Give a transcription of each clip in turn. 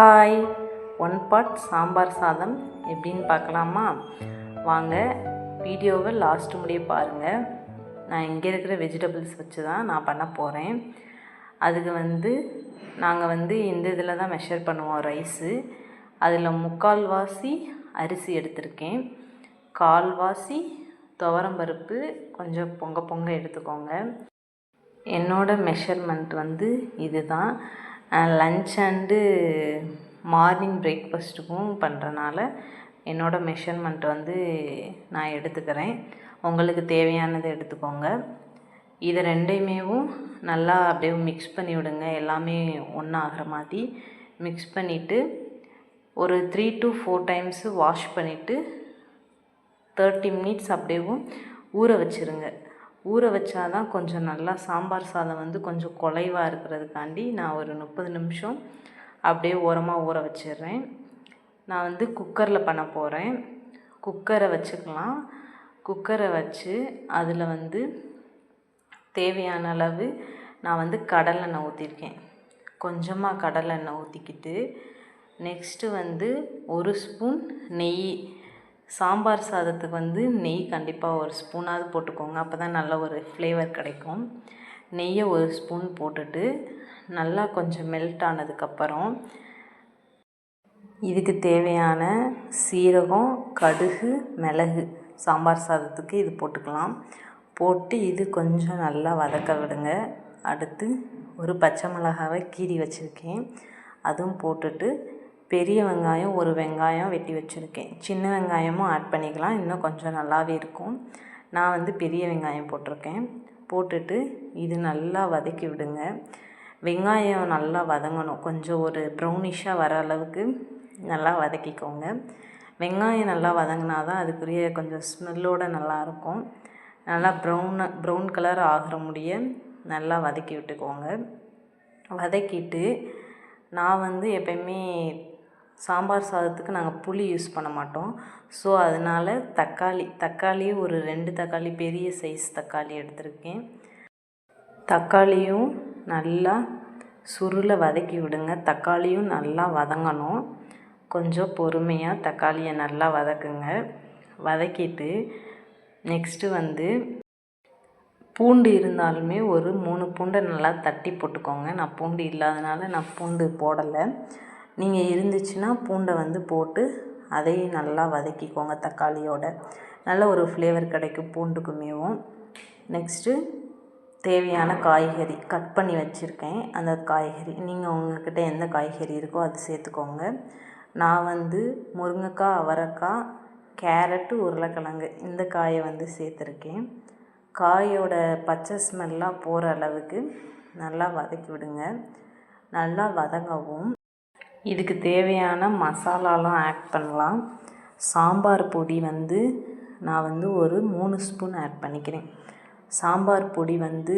Hi. One pot sambar சாதம் எப்படின்னு பார்க்கலாமா? வாங்க வீடியோவை லாஸ்ட் முடிய பாருங்கள் நான் இங்கே இருக்கிற வெஜிடபிள்ஸ் வச்சு தான் நான் பண்ண போகிறேன் அதுக்கு வந்து நாங்கள் வந்து இந்த இதில் தான் மெஷர் பண்ணுவோம் ரைஸு அதில் முக்கால்வாசி அரிசி எடுத்திருக்கேன். கால்வாசி துவரம்பருப்பு கொஞ்சம் பொங்க பொங்க எடுத்துக்கோங்க. என்னோடய மெஷர்மெண்ட் வந்து இதுதான். லன்ச் அண்டு மார்னிங் பிரேக்ஃபஸ்ட்டுக்கும் பண்ணுறனால என்னோட மெஷர்மெண்ட் வந்து நான் எடுத்துக்கிறேன். உங்களுக்கு தேவையானதை எடுத்துக்கோங்க. இது ரெண்டையுமேவும் நல்லா அப்படியே மிக்ஸ் பண்ணி விடுங்க. எல்லாமே ஒன்றாகிற மாதிரி மிக்ஸ் பண்ணிவிட்டு ஒரு three to four times wash பண்ணிவிட்டு தேர்ட்டி மினிட்ஸ் அப்படியேவும் ஊற வச்சுருங்க. ஊற வச்சா தான் கொஞ்சம் நல்லா சாம்பார் சாதம் வந்து கொஞ்சம் குலைவாக இருக்கிறதுக்காண்டி நான் ஒரு முப்பது நிமிஷம் அப்படியே ஓரமாக ஊற வச்சிடுறேன். நான் வந்து குக்கரில் பண்ண போகிறேன் குக்கரை வச்சுக்கலாம். குக்கரை வச்சு அதில் வந்து தேவையான அளவு நான் வந்து கடலெண்ணெய் ஊற்றிருக்கேன் கொஞ்சமாக கடலெண்ணெய் ஊற்றிக்கிட்டு நெக்ஸ்ட்டு வந்து ஒரு ஸ்பூன் நெய் சாம்பார் சாதத்துக்கு வந்து நெய் கண்டிப்பாக ஒரு ஸ்பூனாவது போட்டுக்கோங்க. அப்போ தான் நல்ல ஒரு ஃப்ளேவர் கிடைக்கும். நெய்யை ஒரு ஸ்பூன் போட்டுட்டு நல்லா கொஞ்சம் மெல்ட் ஆனதுக்கப்புறம் இதுக்கு தேவையான சீரகம் கடுகு மிளகு சாம்பார் சாதத்துக்கு இது போட்டுக்கலாம். போட்டு இது கொஞ்சம் நல்லா வதக்க விடுங்க. அடுத்து ஒரு பச்சை மிளகாவை கீறி வச்சுருக்கேன். அதுவும் போட்டுட்டு பெரிய வெங்காயம் ஒரு வெங்காயம் வெட்டி வச்சுருக்கேன். சின்ன வெங்காயமும் ஆட் பண்ணிக்கலாம். இன்னும் கொஞ்சம் நல்லாவே இருக்கும். நான் வந்து பெரிய வெங்காயம் போட்டிருக்கேன். போட்டுட்டு இது நல்லா வதக்கி விடுங்க. வெங்காயம் நல்லா வதங்கணும். கொஞ்சம் ஒரு ப்ரௌனிஷாக வர அளவுக்கு நல்லா வதக்கிக்கோங்க. வெங்காயம் நல்லா வதங்கினா தான் அதுக்குரிய கொஞ்சம் ஸ்மெல்லோடு நல்லாயிருக்கும் நல்லா ப்ரௌன் ப்ரௌன் கலர் ஆகிற முடிய நல்லா வதக்கி விட்டுக்கோங்க. வதக்கிட்டு நான் வந்து எப்பயுமே சாம்பார் சாதத்துக்கு நாங்கள் புளி யூஸ் பண்ண மாட்டோம். ஸோ அதனால் தக்காளி தக்காளி ஒரு ரெண்டு தக்காளி பெரிய சைஸ் தக்காளி எடுத்திருக்கேன். தக்காளியும் நல்லா சுருளை வதக்கி விடுங்க. தக்காளியும் நல்லா வதங்கணும். கொஞ்சம் பொறுமையாக தக்காளியை நல்லா வதக்குங்க. வதக்கிட்டு நெக்ஸ்ட்டு வந்து பூண்டு இருந்தாலுமே ஒரு மூணு பூண்டை நல்லா தட்டி போட்டுக்கோங்க. நான் பூண்டு இல்லாதனால நான் பூண்டு போடலை. நீங்கள் இருந்துச்சுன்னா பூண்டை வந்து போட்டு அதையும் நல்லா வதக்கிக்கோங்க தக்காளியோட. நல்ல ஒரு ஃப்ளேவர் கிடைக்கும் பூண்டுக்குமேவும் நெக்ஸ்ட்டு தேவையான காய்கறி கட் பண்ணி வச்சுருக்கேன். அந்த காய்கறி நீங்கள் உங்கள்கிட்ட எந்த காய்கறி இருக்கோ அது சேர்த்துக்கோங்க. நான் வந்து முருங்கைக்காய் அவரைக்காய் கேரட்டு உருளைக்கிழங்கு இந்த காயை வந்து சேர்த்துருக்கேன். காயோட பச்சை ஸ்மெல்லாம் போகிற அளவுக்கு நல்லா வதக்கி விடுங்க. நல்லா வதங்கவும். இதுக்கு தேவையான மசாலாலாம் ஆட் பண்ணலாம். சாம்பார் பொடி வந்து நான் வந்து ஒரு மூணு ஸ்பூன் ஆட் பண்ணிக்கிறேன். சாம்பார் பொடி வந்து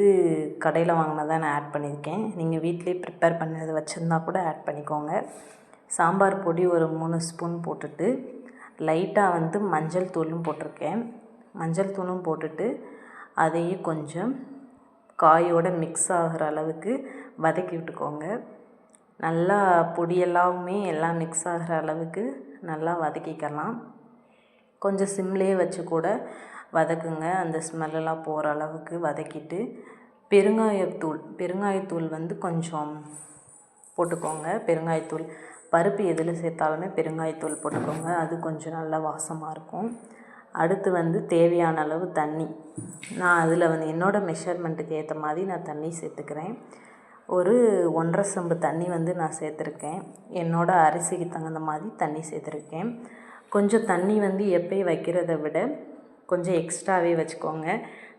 கடையில் வாங்கினதை நான் ஆட் பண்ணியிருக்கேன். நீங்கள் வீட்டிலே ப்ரிப்பேர் பண்ணது வச்சுருந்தா கூட ஆட் பண்ணிக்கோங்க. சாம்பார் பொடி ஒரு மூணு ஸ்பூன் போட்டுட்டு லைட்டாக வந்து மஞ்சள் தூளும் போட்டிருக்கேன். மஞ்சள் தூளும் போட்டுட்டு அதையும் கொஞ்சம் காயோடு மிக்ஸ் ஆகிற அளவுக்கு வதக்கி விட்டுக்கோங்க. நல்லா பொடியெல்லாமே எல்லாம் மிக்ஸ் ஆகிற அளவுக்கு நல்லா வதக்கிக்கலாம். கொஞ்சம் சிம்லேயே வச்சு கூட வதக்குங்க. அந்த ஸ்மெல்லெல்லாம் போகிற அளவுக்கு வதக்கிட்டு பெருங்காயத்தூள் பெருங்காயத்தூள் வந்து கொஞ்சம் போட்டுக்கோங்க. பெருங்காயத்தூள் பருப்பு எதில் சேர்த்தாலுமே பெருங்காயத்தூள் போட்டுக்கோங்க. அது கொஞ்சம் நல்லா வாசமாக இருக்கும். அடுத்து வந்து தேவையான அளவு தண்ணி. நான் அதில் வந்து என்னோடய மெஷர்மெண்ட்டுக்கு ஏற்ற மாதிரி நான் தண்ணி சேர்த்துக்கிறேன். ஒரு ஒன்றரை செம்பு தண்ணி வந்து நான் சேர்த்துருக்கேன். என்னோடய அரிசிக்கு தகுந்த மாதிரி தண்ணி சேர்த்துருக்கேன். கொஞ்சம் தண்ணி வந்து எப்பயும் வைக்கிறத விட கொஞ்சம் எக்ஸ்ட்ராவே வச்சுக்கோங்க.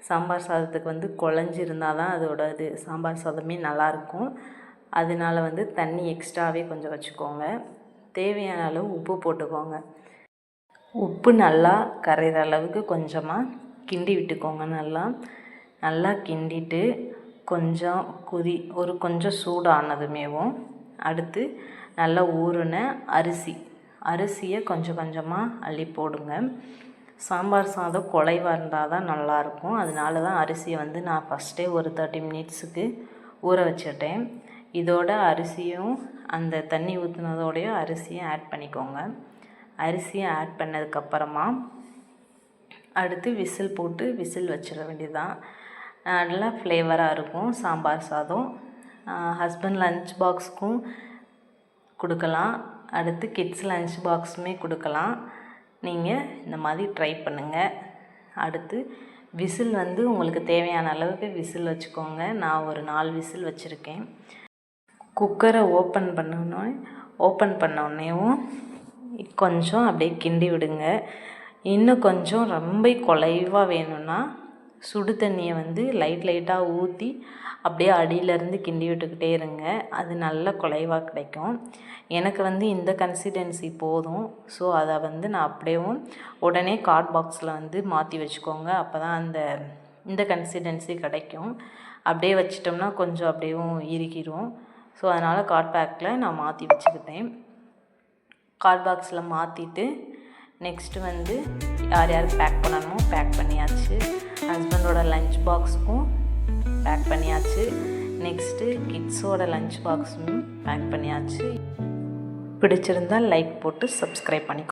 சாம்பார் சாதத்துக்கு வந்து குழஞ்சிருந்தால் தான் அதோட இது சாம்பார் சாதமே நல்லாயிருக்கும். அதனால வந்து தண்ணி எக்ஸ்ட்ராவே கொஞ்சம் வச்சுக்கோங்க. தேவையான அளவு உப்பு போட்டுக்கோங்க. உப்பு நல்லா கரையிற அளவுக்கு கொஞ்சமாக கிண்டி விட்டுக்கோங்க நல்லா. நல்லா கிண்டிட்டு கொஞ்சம் கொதி ஒரு கொஞ்சம் சூடானதுமேவும் அடுத்து நல்லா ஊறின அரிசி. அரிசியை கொஞ்சம் கொஞ்சமாக அள்ளி போடுங்க. சாம்பார் சாதம் குலைவாக இருந்தால் தான் நல்லாயிருக்கும். அதனால தான் அரிசியை வந்து நான் ஃபஸ்ட்டே ஒரு தேர்ட்டி மினிட்ஸுக்கு ஊற வச்சுட்டேன். இதோட அரிசியும் அந்த தண்ணி ஊற்றுனதோடையும் அரிசியும் ஆட் பண்ணிக்கோங்க. அரிசியை ஆட் பண்ணதுக்கப்புறமா அடுத்து விசில் போட்டு விசில் வச்சிட வேண்டியதுதான். நல்லா ஃப்ளேவராக இருக்கும். சாம்பார் சாதம். ஹஸ்பண்ட் லன்ச் பாக்ஸுக்கும் கொடுக்கலாம். அடுத்து கிட்ஸ் லன்ச் பாக்ஸுமே கொடுக்கலாம். நீங்கள் இந்த மாதிரி ட்ரை பண்ணுங்கள் அடுத்து விசில் வந்து உங்களுக்கு தேவையான அளவுக்கு விசில் வச்சுக்கோங்க. நான் ஒரு நாலு விசில் வச்சுருக்கேன். குக்கரை ஓப்பன் பண்ணணும். ஓப்பன் பண்ணோடனேவும் கொஞ்சம் அப்படியே கிண்டி விடுங்க. இன்னும் கொஞ்சம் ரொம்ப குலைவாக வேணும்னா சுடு தண்ணியை வந்து லைட் லைட்டாக ஊற்றி அப்படியே அடியிலேருந்து கிண்டி விட்டுக்கிட்டே இருங்க. அது நல்ல குலைவாக கிடைக்கும். எனக்கு வந்து இந்த கன்சிஸ்டன்சி போதும். ஸோ அதை வந்து நான் அப்படியேவும் உடனே கார்ட் பாக்ஸில் வந்து மாற்றி வச்சுக்கோங்க. அப்போ தான் அந்த இந்த கன்சிஸ்டன்சி கிடைக்கும். அப்படியே வச்சிட்டோம்னா கொஞ்சம் அப்படியேவும் இறுக்கிடும் ஸோ அதனால் கார்ட் பேக்கில் நான் மாற்றி வச்சுக்கிட்டேன். கார்ட் பாக்ஸில் மாற்றிட்டு நெக்ஸ்ட்டு வந்து யார் யார் பேக் பண்ணணுமோ பேக் பண்ணி ஹஸ்பண்டோட லஞ்ச் பாக்ஸுக்கும் பேக் பண்ணியாச்சு. நெக்ஸ்ட்டு கிட்ஸோட லஞ்ச் பாக்ஸும் பேக் பண்ணியாச்சு. பிடிச்சிருந்தால் லைக் போட்டு சப்ஸ்கிரைப் பண்ணிக்கோ.